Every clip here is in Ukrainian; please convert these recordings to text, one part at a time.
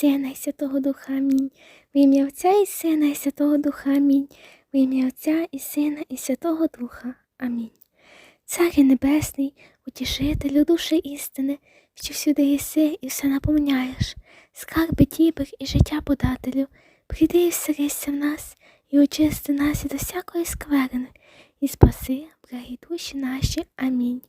Сина і Святого Духа Амінь. В ім'я Отця і Сина і Святого Духа Амінь. В ім'я Отця і Сина і Святого Духа. Амінь. Царі Небесний, утішителю душі істини, що всюди єси і все наповняєш, скарби дібр і життя подателю, прийди і вселися в нас, і очисти нас від усякої скверни, і спаси, благі душі наші. Амінь.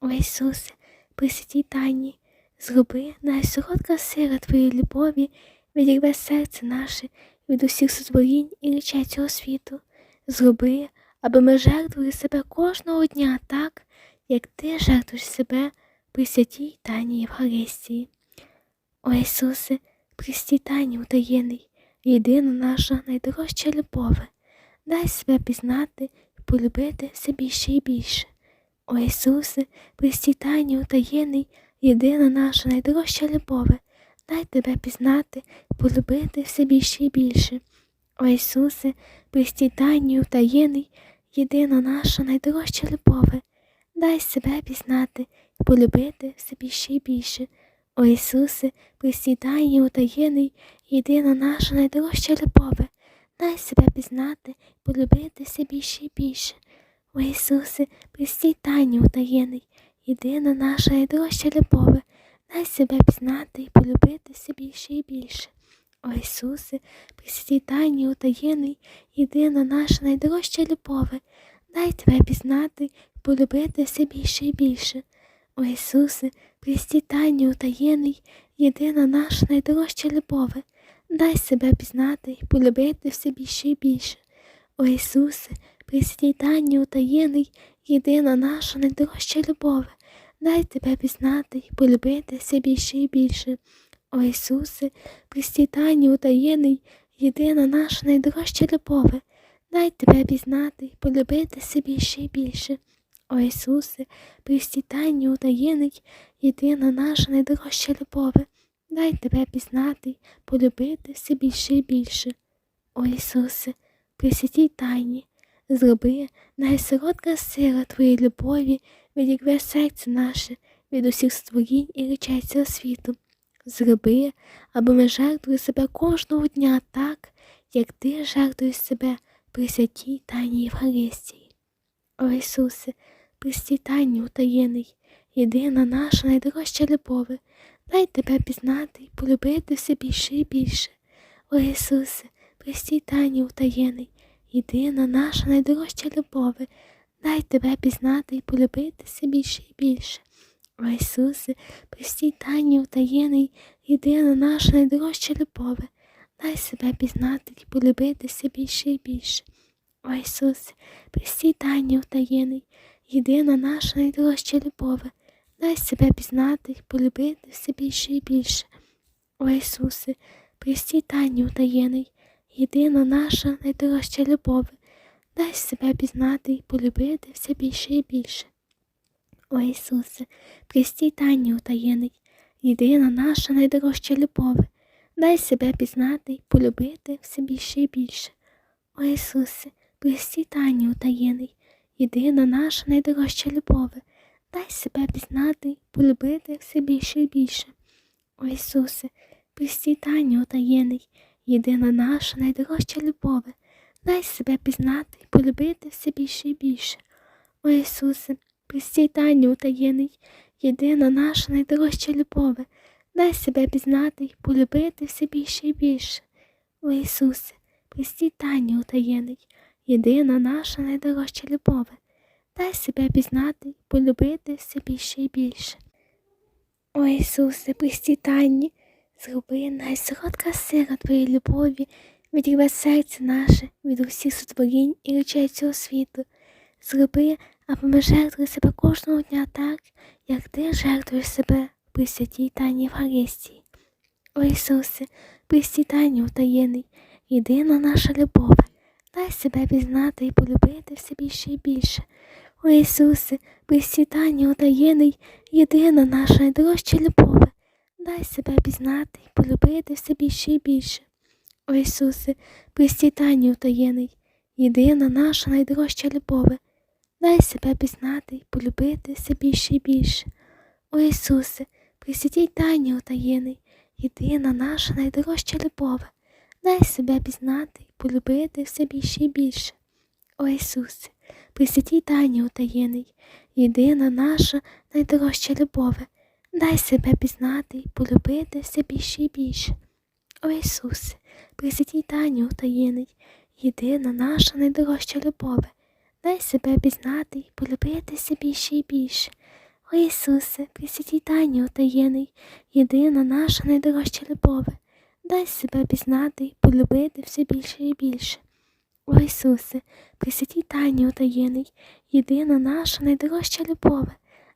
О Ісусе, присвятій тайні, зроби найсородка сила Твоєї любові, відірве серце наше від усіх сотворінь і речей цього світу. Зроби, аби ми жертвували себе кожного дня так, як Ти жертвуєш себе при святій тайні Євхаристії. О Ісусе, пристій тайні утаєний, єдина наша найдорожча любове, дай себе пізнати і полюбити все більше і більше. О Ісусе, пристій тайні утаєний, єдина наша найдорожча любове, дай тебе пізнати полюбити все більше і більше. О Ісусе, пристій тайні утаєний, єдина наша найдорожча любове, дай себе пізнати полюбити все більше і більше. О Ісусе, пристій тайні утаєний, єдина наша найдорожча любове, дай себе пізнати полюбити все більше і більше. О Ісусе, пристій тайні утаєний, єдина наша найдорожча любове, дай себе пізнати і полюбити все більше і більше. О Ісусе, присвятій тайні утаєний, єдина наша найдорожча любове, дай тебе пізнати і полюбити все більше і більше. О Ісусе, присвятій тайні утаєний, єдина наша найдорожча любове, дай себе пізнати і полюбити все більше і більше. О Ісусе, присвятій тайні утаєний, єдина наша найдорожча любове, дай тебе пізнати і полюбити все більше і більше. О Ісусе, пристій тайні утаєний, єдина наша найдорожча любове, дай тебе пізнати і полюбити все більше і більше. О Ісусе, пристій тайні утаєний, єдина наша найдорожча любове, дай тебе пізнати полюбити все більше і більше. О Ісусе, присвятій тайні, зроби найсородка сила Твоєї любові, відірве серце наше від усіх створінь і речей цього світу. Зроби, аби ми жертвували себе кожного дня так, як ти жертвуєш себе при святій тайні Євхаристії. О Ісусе, пристій тайні утаєний, єдина наша найдорожча любове, дай тебе пізнати і полюбити все більше і більше. О Ісусе, пристій тайні утаєний, єдина наша найдорожча любове, дай тебе пізнати і полюбити все більше і більше. О Ісусе, простій тайні утаєний, єдина наша найдорожча любове, дай себе пізнати і полюбити все більше і більше. О Ісусе, простій тайні утаєний, єдина наша найдорожча любове, дай себе пізнати і полюбити все більше і більше. О Ісусе, простій тайні утаєний, єдина наша найдорожча любове, дай себе пізнати і полюбити все більше і більше. О Ісусе, пристій тайні утаєний, єдина наша найдорожча любове, дай себе пізнати і полюбити все більше і більше. О Ісусе, пристій тайні утаєний, єдина наша найдорожча любове, дай себе пізнати і полюбити все більше і більше. О Ісусе, пристій тайні утаєний, єдина наша найдорожча любове, дай себе пізнати полюбити все більше і більше. О Ісусе, Пристій тайні утаєний, єдина наша найдорожча любове, дай себе пізнати і полюбити все більше і більше. О Ісусе, пристій тайні утаєний, єдина наша найдорожча любове, дай себе пізнати і полюбити все більше і більше. О Ісусе, пристій тайні, зроби найсородка сила Твоєї любові, відріве серце наше від усіх сотворінь і речей цього світу. Зроби, аби ми жертвували себе кожного дня так, як ти жертвуєш себе при святій тайні Євхаристії. О Ісусе, при тайні утаєний, єдина наша любов, дай себе пізнати і полюбити все більше і більше. О Ісусе, при тайні утаєний, єдина наша найдорожча любов, дай себе пізнати і полюбити все більше і більше. О Ісусе, при святій тайні утаєний, єдина наша найдорожча любов, дай себе пізнати і полюбити все більше і більше. О Ісусе, при святій тайні утаєний, єдина наша найдорожча любове, дай себе пізнати і полюбити все більше і більше. О Ісусе, при святій тайні утаєний, єдина наша найдорожча любове, дай себе пізнати і полюбити все більше і більше. О Ісусе, при святій тайні утаєний, єдина наша найдорожча любове, дай себе пізнати і полюбити все більше і більше. О Ісусе, при святій тайні утаєний, єдина наша найдорожча любове, дай себе пізнати і полюбити все більше і більше. О Ісусе, при святій тайні утаєний, єдина наша найдорожча любове,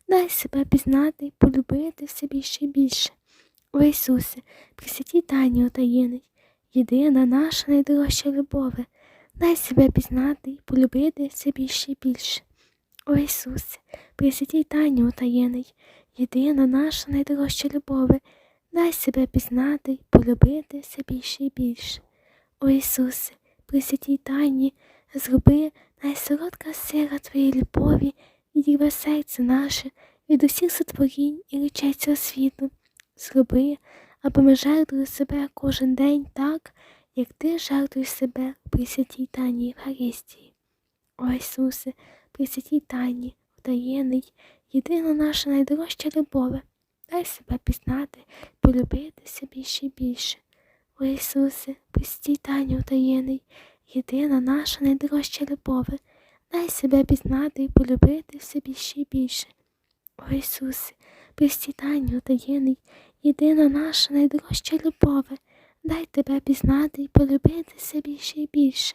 дай себе пізнати і полюбити все більше і більше. О Ісусе, при святій тайні утаєний, єдина наша найдорожча любове, дай себе пізнати і полюбити все і більше. О Ісусе, при святій тайні утаєний, єдина наша найдорожча любове, дай себе пізнати і полюбити все більше і більше. О Ісусе, при святій тайні, зроби найсолодка сира Твоєї любові і діве серце наше від усіх сотворінь і речей цього світу. Зроби, аби ми жертвували себе кожен день так, як Ти жертвуєш себе при святій тайні Євхаристії. О Ісусе, при святій тайні, втаєний, єдина наша найдорожча любове, дай себе пізнати, полюбити більше і більше. О Ісусе, при святій тайні втаєний, єдина наша найдорожча любове, дай себе пізнати і полюбити все більше і більше. О Ісусе, при святій тайні утаєний, єдина наша найдорожча любове, дай тебе пізнати і полюбити все більше і більше.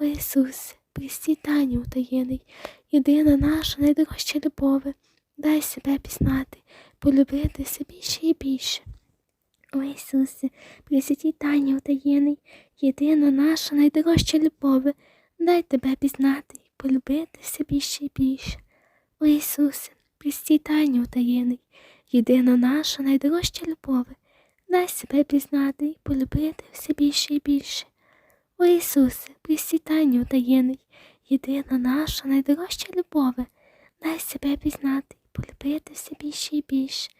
О Ісусе, при святій тайні утаєний, єдина наша найдорожча любове, дай себе пізнати, полюбити все більше і більше. О Ісусе, при святій тайні утаєний, єдина наша найдорожча любове, дай тебе пізнати полюбити все більше і більше. О Ісусе, при святій тайні утаєний, єдина наша найдорожча любове, дай себе пізнати і полюбити все більше і більше. О Ісусе, при святій тайні утаєний, єдина наша найдорожча любове, дай себе пізнати і полюбити все більше і більше.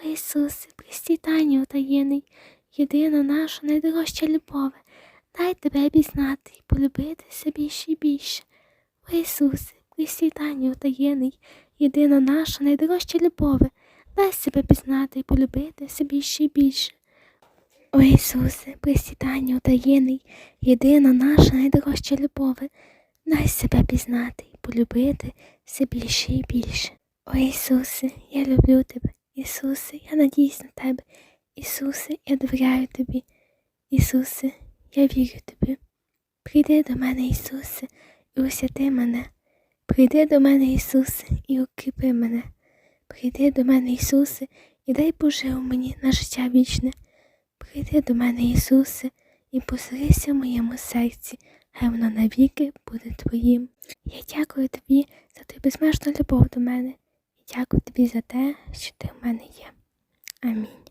О Ісусе, при святій тайні утаєний, єдина наша найдорожча любове, дай тебе пізнати і полюбити все більше і більше. О Ісусе, при тайні утаєний, єдина наша найдорожча любове, дай себе пізнати і полюбити все більше і більше. О Ісусе, при святій утаєний, єдина наша найдорожча любове, дай себе пізнати і полюбити все більше і більше. О Ісусе, я люблю тебе. Ісусе, я надіюсь на тебе. Ісусе, я довіряю тобі. Ісусе, я вірю тобі. Прийди до мене, Ісусе, і освяти мене. Прийди до мене, Ісусе, і укріпи мене. Прийди до мене, Ісусе, і дай пожив мені на життя вічне. Прийди до мене, Ісусе, і поселися в моєму серці, хай воно навіки буде Твоїм. Я дякую тобі за твою безмежну любов до мене. І дякую тобі за те, що ти в мене є. Амінь.